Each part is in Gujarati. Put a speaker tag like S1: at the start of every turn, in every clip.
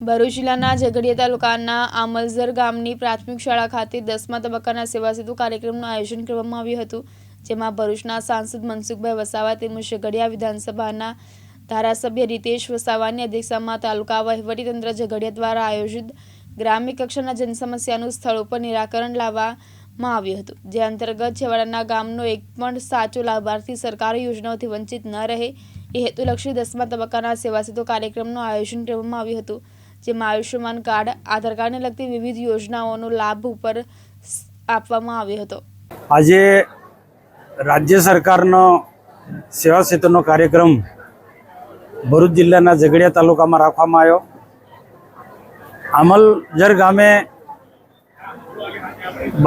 S1: ભરૂચ જિલ્લાના ઝઘડિયા તાલુકાના આમલઝર ગામની પ્રાથમિક શાળા ખાતે દસમા તબક્કાના સેવા સેતુ કાર્યક્રમનું આયોજન કરવામાં આવ્યું હતું, જેમાં ભરૂચના સાંસદ મનસુખભાઈ વસાવા તેમજ ઝઘડિયા વિધાનસભાના ધારાસભ્ય રીતેશ વસાવાની અધ્યક્ષતામાં તાલુકા વહીવટીતંત્ર ઝઘડિયા દ્વારા આયોજિત ગ્રામ્ય કક્ષાના જનસમસ્યાનું સ્થળ ઉપર નિરાકરણ લાવવામાં આવ્યું હતું, જે અંતર્ગત છેવાડાના ગામનો એક પણ સાચો લાભાર્થી સરકારી યોજનાઓથી વંચિત ન રહે, એ હેતુલક્ષી દસમા તબક્કાના સેવા સેતુ કાર્યક્રમનું આયોજન કરવામાં આવ્યું હતું. જેમાં આયુષ્યમાન કાર્ડ, આધાર કાર્ડને લગતી વિવિધ યોજનાઓનો લાભ ઉપર આપવામાં આવ્યો હતો.
S2: આજે રાજ્ય સરકારનો સેવા સેતુનો કાર્યક્રમ ભરૂચ જિલ્લાના ઝઘડિયા તાલુકામાં રાખવામાં આવ્યો. અમલજર ગામે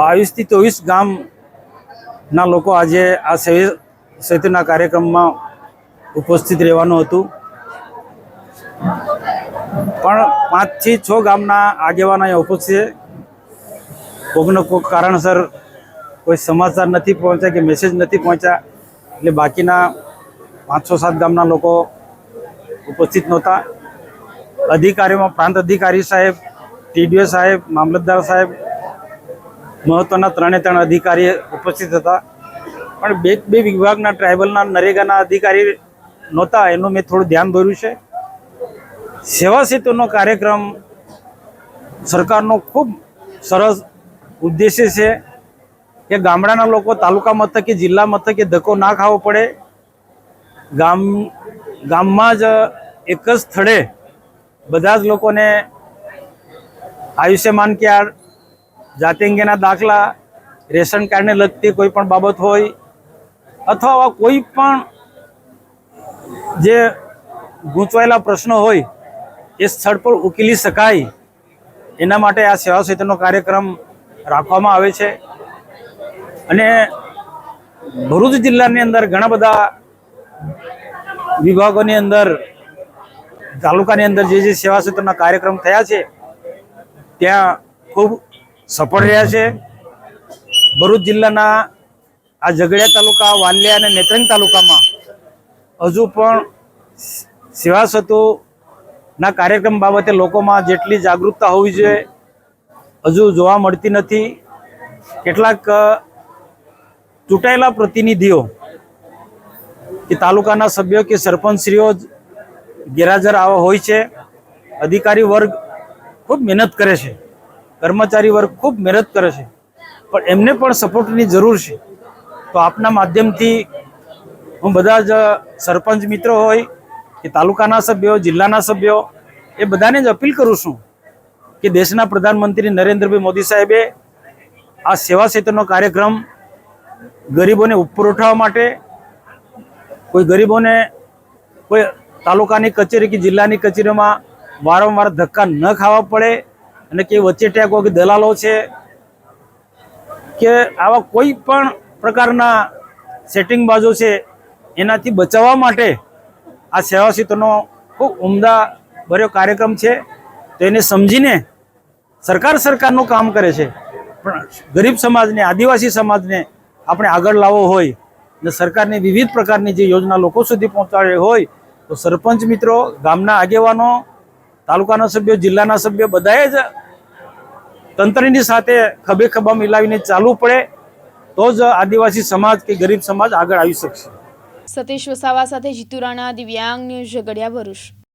S2: બાવીસથી ચોવીસ ગામના લોકો આજે આ સેવા સેતુના કાર્યક્રમમાં ઉપસ્થિત રહેવાનું હતું. પણ પાંચથી છ ગામના આગેવાનો અહીંયા ઉપસ્થિત છે. કોઈકને કોઈક કારણસર કોઈ સમાચાર નથી પહોંચ્યા કે મેસેજ નથી પહોંચ્યા, એટલે બાકીના પાંચસો સાત ગામના લોકો ઉપસ્થિત નહોતા. અધિકારીઓમાં પ્રાંત અધિકારી સાહેબ, ટીડીઓ સાહેબ, મામલતદાર સાહેબ, મહત્વના ત્રણે ત્રણ અધિકારી ઉપસ્થિત હતા. પણ બે બે વિભાગના ટ્રાઇબલના નરેગાના અધિકારી નહોતા, એનું મેં થોડું ધ્યાન દોર્યું છે. સેવા સેતુનો કાર્યક્રમ સરકારનો ખૂબ સરસ ઉદ્દેશ્ય છે કે ગામડાના લોકો, તાલુકા મથકે જિલ્લા મથકે ધક્કો ના ખાવો પડે. ગામ, ગામમાં જ એક જ સ્થળે બધા જ લોકોને આયુષ્યમાન કાર્ડ જાતિ અંગેના દાખલા, રેશન કાર્ડને લગતી કોઈ પણ બાબત હોય અથવા કોઈ પણ જે ગૂંચવાયેલા પ્રશ્નો હોય એ સ્થળ પર ઉકેલી શકાય. એના માટે આ સેવા સેતુનો કાર્યક્રમ રાખવામાં આવે છે. અને ભરૂચ જિલ્લાની અંદર ઘણા બધા વિભાગોની અંદર, તાલુકાની અંદર જે જે સેવા સેતુના કાર્યક્રમ થયા છે, ત્યાં ખૂબ સફળ રહ્યા છે. ભરૂચ જિલ્લાના આ ઝઘડિયા તાલુકા, વાલિયા અને નેત્રંગ તાલુકામાં હજુ પણ સેવા સેતુના કાર્યક્રમ બાબતે લોકોમાં જેટલી જાગૃતતા હોવી જોઈએ, હજુ જોવા મળતી નથી. કેટલાક ચૂંટાયેલા પ્રતિનિધિઓ, કે તાલુકાના સભ્યો કે સરપંચશ્રીઓ જ ગેરહાજર આવા હોય છે. અધિકારી વર્ગ ખૂબ મહેનત કરે છે. કર્મચારી વર્ગ ખૂબ મહેનત કરે છે. પણ એમને પણ સપોર્ટની જરૂર છે. તો આપના માધ્યમથી હું બધા જ સરપંચ મિત્રો હોય કે તાલુકાના સભ્યો, જિલ્લાના સભ્યો, એ બધાને જ અપીલ કરું છું કે દેશના પ્રધાનમંત્રી નરેન્દ્રભાઈ મોદી સાહેબે આ સેવા ક્ષેત્રનો કાર્યક્રમ ગરીબોને ઉપર ઉઠાવવા માટે, કોઈ ગરીબોને કોઈ તાલુકાની કચેરી કે જિલ્લાની કચેરીમાં વારંવાર ધક્કા ન ખાવા પડે અને કે વચ્ચે ટેકો કે દલાલો છે, કે આવા કોઈ પણ પ્રકારના સેટિંગ બાજુ છે, એનાથી બચાવવા માટે આ સેવા સેતુનો ખૂબ ઉમદા ભર્યો કાર્યક્રમ છે. તો એને સમજીને સરકાર સરકારનું કામ કરે છે. પણ ગરીબ સમાજને, આદિવાસી સમાજને આપણે આગળ લાવવો હોય અને સરકારની વિવિધ પ્રકારની જે યોજના લોકો સુધી પહોંચાડે હોય, તો સરપંચ મિત્રો, ગામના આગેવાનો, તાલુકાના સભ્યો, જિલ્લાના સભ્યો બધાએ જ તંત્રની સાથે ખભે ખભા મિલાવીને ચાલવું પડે, તો જ આદિવાસી સમાજ કે ગરીબ સમાજ આગળ આવી શકશે.
S1: સતીશ વસાવા સાથે જીતુ રાણા દિવ્યાંગ ન્યૂઝ ઝઘડિયા ભરૂચ.